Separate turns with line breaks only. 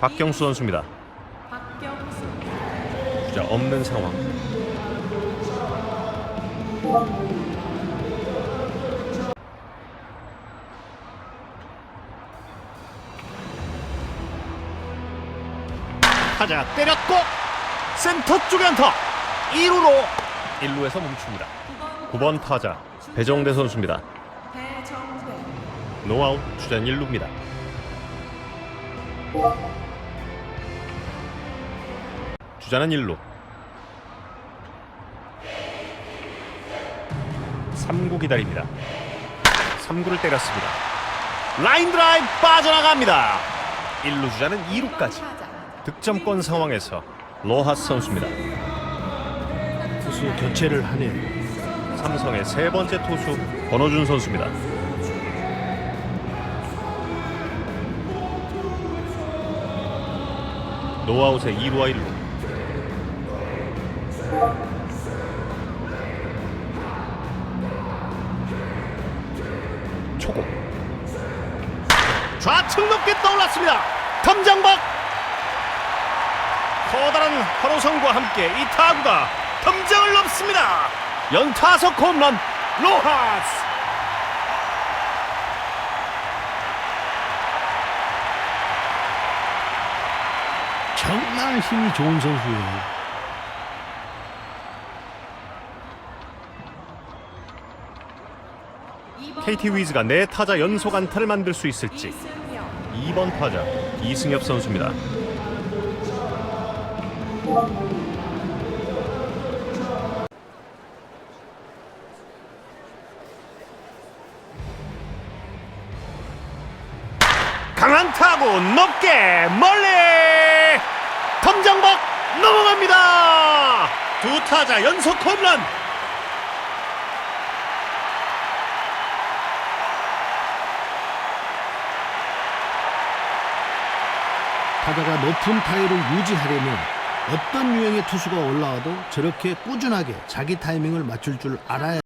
박경수 선수입니다.
박경수
주자 없는 상황. 타자 때렸고 센터 쪽에 안타 2루로 1루에서 멈춥니다. 9번 타자 배정대 선수입니다.
배정대
노아웃 주전 1루입니다. 주자는 1루. 3구 기다립니다. 3구를 때렸습니다. 라인 드라이브 빠져나갑니다. 1루 주자는 2루까지.
타자
득점권 상황에서 로하스 선수입니다.
투수 교체를 하네요.
삼성의 세 번째 투수 권호준 선수입니다. 노아웃의 2루와 1루. 초고. 좌측 높게 떠올랐습니다. 덤장박. 커다란 환호성과 함께 이 타구가 덤장을 넘습니다. 연타석 홈런 로하스.
정말 힘이 좋은 선수예요.
이번
KT 위즈가 네 타자 연속 안타를 만들 수 있을지
이승엽
2번 타자 이승엽 선수입니다. 강한 타구 높게 멀리 덤장박 넘어갑니다. 두 타자 연속 홈런.
타자가 높은 타율을 유지하려면 어떤 유형의 투수가 올라와도 저렇게 꾸준하게 자기 타이밍을 맞출 줄 알아야